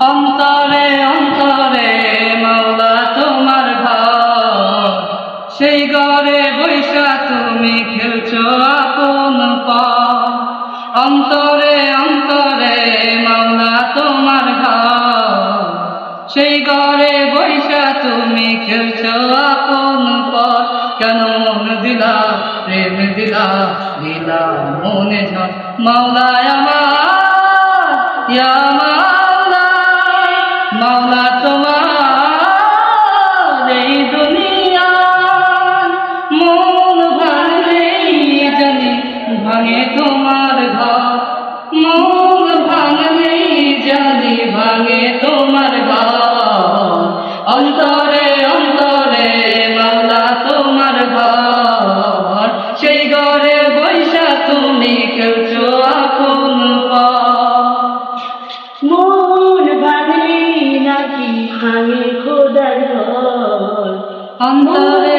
অন্তরে অন্তরে মাওলা তোমার ঘর। সেই ঘরে বৈশা তুমি খেলছো আপন অন্তরে অন্তরে মাওলা তোমার ঘর। সেই ঘরে বৈশা তুমি খেলছো আপন পর কেন দিলা প্রেম দিলা দিলা মনে ঝড়। মাওলায় আমার মাওলা অন্তরে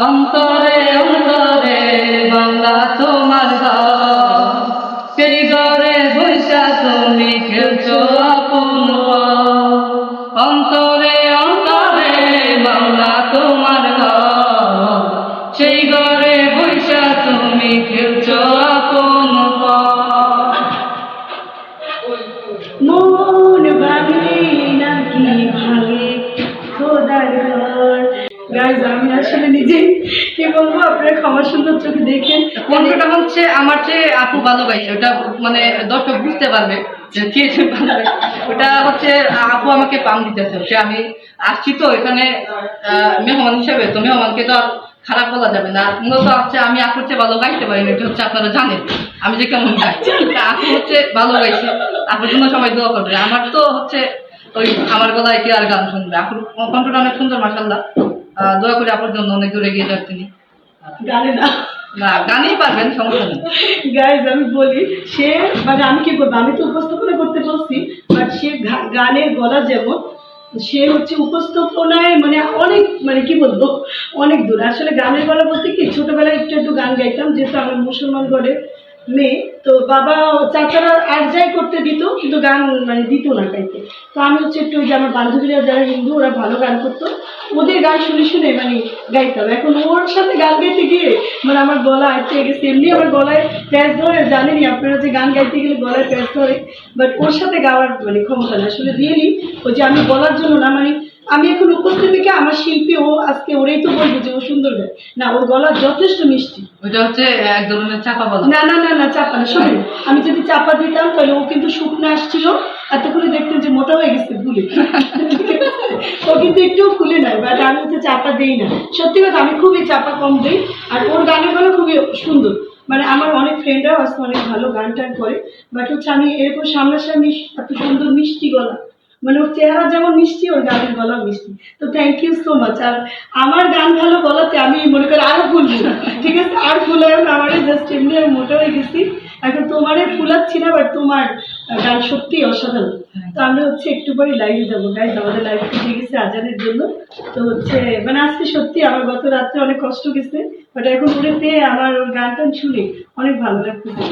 অন্তরে অন্তরে বাংলা তোমার সেই ঘরে বৈশা তুমি খেলছো আপন অন্তরে গাইজ আমি আসলে নিজেই কি বলব, আপনারা ক্ষমা সুন্দর চোখে দেখেন। হচ্ছে আমার চেয়ে আপু ওটা মানে দর্শক বুঝতে পারবে যে ওটা হচ্ছে, আপু আমাকে পাম দিতেছে। হচ্ছে আমি আসছি তো এখানে মেহমান হিসেবে। তো মেহমানকে তো খারাপ বলা যাবে না। মূলত হচ্ছে আমি আপুর চেয়ে ভালো গাইতে পারি না এটা হচ্ছে আপনারা জানেন। আমি যে কেমন গাই আপু হচ্ছে ভালো গাইছে আপুর জন্য সবাই দোয়া করবে। আমার তো হচ্ছে ওই আমার গলায় কি আর গান শুনবে? আপুর কণ্ঠটা অনেক সুন্দর মাসাল্লাহ দোয়া করে আপুর জন্য অনেক দূরে গিয়ে যান তিনি। গানে না। না গানই পারবেন সমস্যা নেই। গাইজ আমি বলি সে মানে আমি কি করব আমি তো উপস্থাপনা করতে বলছি বাট সে গানের গলা যেমন সে হচ্ছে উপস্থাপনায় মানে অনেক মানে কি বলব অনেক দূর। আসলে গানের গলা বলতে কি ছোটবেলায় একটু একটু গান গাইতাম যেহেতু আমার মুসলমান ঘরে মেয়ে, তো বাবা চাচারা আর যাই করতে দিত, কিন্তু গান মানে দিত না গাইতে। তো আমি হচ্ছে একটু ওই যে আমার বান্ধবীরা যারা হিন্দু, ওরা ভালো গান করতো। ওদের গান শুনে শুনে মানে গাইতাম এখন ওর সাথে গান গাইতে গিয়ে মানে আমার গলা আটকে গেছে। এমনি আমার গলায় প্যাঁচ ধরে জানেনি আপনারা যে গান গাইতে গেলে গলায় প্যাঁচ ধরে বাট ওর সাথে গাওয়ার মানে ক্ষমতা না আসলে রিয়েলি, ওই যে আমি বলার জন্য না মানে আমি এখন উপস্থিতিকে আমার শিল্পী ও আজকে ওরাই তো বলব যে ও সুন্দর গায়। না ওর গলা যথেষ্ট মিষ্টি। ওইটা হচ্ছে এক ধরনের চাপা বলা না না না না চাপা না শোনেন আমি যদি চাপা দিতাম তাহলে ও কিন্তু শুকনো আসছিল এতক্ষণে দেখতেন যে মোটা হয়ে গেছে ভুলে ও কিন্তু একটুও খুলে নাই বাট আমি হচ্ছে চাপা দিই না। সত্যি কথা আমি খুবই চাপা কম দিই আর ওর গানের গলা খুবই সুন্দর। মানে আমার অনেক ফ্রেন্ডরাও আজকে অনেক ভালো গান টান করে বাট হচ্ছে আমি এরকম সামনাসামনি এত সুন্দর মিষ্টি গলা। মানে ওর চেহারা যেমন মিষ্টি, ওর গানের গলা মিষ্টি। তো থ্যাংক ইউ সো মাচ আর আমার গান ভালো গলাতে আমি মনে করি আরও ফুলবো ঠিক আছে? আর ফুলায় না আমার জাস্ট এমনি আমি মোটা হয়ে গেছি। এখন তোমারে ফুলাচ্ছি না বাট তোমার গান সত্যি অসাধারণ। তো আমরা হচ্ছে একটু পরে লাইভে যাব। গাইজ আমাদের লাইভ থেকে গেছে আজানের জন্য। তো হচ্ছে মানে আজকে সত্যি আমার গত রাত্রে অনেক কষ্ট গেছে বাট এখন উড়ে পেয়ে আমার গান টান শুনে অনেক ভালো লাগতেছে